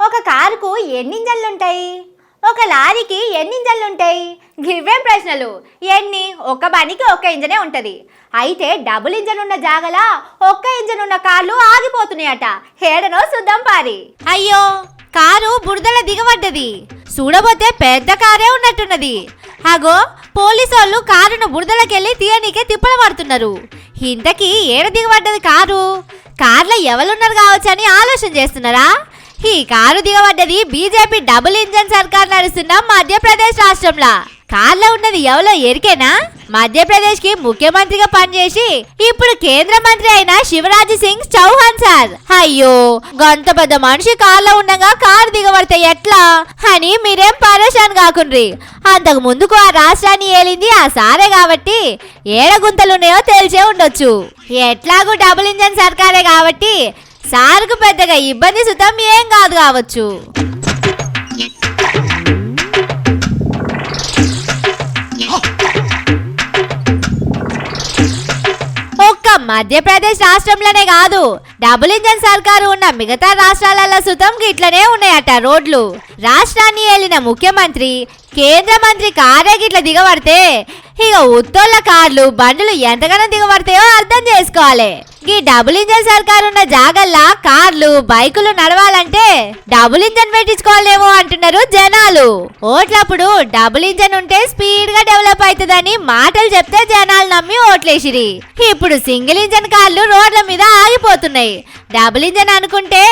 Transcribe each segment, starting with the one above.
ఒక కారుకు ఎన్ని ఒక లారీకి ఎన్నింజళ్ళుంటాయి గివ్వేం ప్రశ్నలు? ఎన్ని? ఒక బండికి ఒక్క ఇంజనే ఉంటుంది. అయితే డబుల్ ఇంజన్ ఉన్న జాగలా ఒక్క ఇంజన్ ఉన్న కార్లు ఆగిపోతున్నాయట. హేడనో శుద్ధం పారి. అయ్యో కారు బురదల దిగబడ్డది. చూడబోతే పెద్ద కారే ఉన్నట్టున్నది. అగో పోలీసు వాళ్ళు కారును బురదలకెళ్ళి తీయనీకే తిప్పలు పడుతున్నారు ఇంతకీ ఏడ దిగబడ్డది కారు? కార్లో ఎవరున్నారు కావచ్చు అని ఆలోచన చేస్తున్నారా? ఈ కారు దిగబడ్డది బీజేపీ డబుల్ ఇంజన్ సర్కార్ నడుస్తున్న మధ్యప్రదేశ్ రాష్ట్రంలో. కార్లో ఉన్నది ఎవరో ఎరికేనా? మధ్యప్రదేశ్కి ముఖ్యమంత్రిగా పనిచేసి ఇప్పుడు కేంద్ర మంత్రి అయిన శివరాజ్ సింగ్ చౌహాన్ సార్. అయ్యో గంత పెద్ద మనిషి కార్లో ఉండగా కారు దిగబడితే ఎట్లా? అని మీరేం పరేషాన్ కాకుండ్రి. అంతకు ముందుకు ఆ రాష్ట్రాన్ని ఏలింది ఆ సారే కాబట్టి ఏడ గుంతలున్నాయో తెలిసే ఉండొచ్చు. ఎట్లాగూ డబుల్ ఇంజన్ సర్కారే కాబట్టి సార్కు పెద్దగా ఇబ్బంది సుతం ఏం కాదు కావచ్చు. ఒక్క మధ్యప్రదేశ్ రాష్ట్రంలోనే కాదు డబుల్ ఇంజన్ సర్కారు ఉన్న మిగతా రాష్ట్రాలలో సుతం గిట్లనే ఉన్నాయట రోడ్లు. రాష్ట్రాన్ని ఏలిన ముఖ్యమంత్రి కేంద్ర మంత్రి కారే గిట్ల దిగబడితే ఇక ఉత్తోళ్ళ కార్లు బండ్లు ఎంతగానో దిగబడతాయో అర్థం చేసుకోవాలి. ఈ డబుల్ ఇంజన్ సర్కారు ఉన్న జాగల్లా కార్లు బైకులు నడవాలంటే డబుల్ ఇంజన్ పెట్టించుకోవాలేమో అంటున్నారు జనాలు. ఓట్లప్పుడు డబుల్ ఇంజన్ ఉంటే స్పీడ్గా డెవలప్ అవుతుందని మాటలు చెప్తే జనాలు నమ్మి ఓట్లేసిరి. ఇప్పుడు సింగిల్ ఇంజన్ కార్లు రోడ్ల మీద ఆగిపోతున్నాయి. డబుల్ ఇంజన్ అనుకుంటే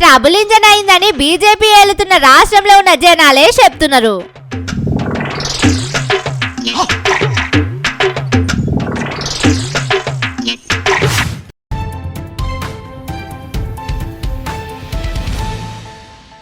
ట్రబుల్ ఇంజన్ అయిందని బీజేపీ ఏలుతున్న రాష్ట్రంలో ఉన్న జనాలే చెప్తున్నారు.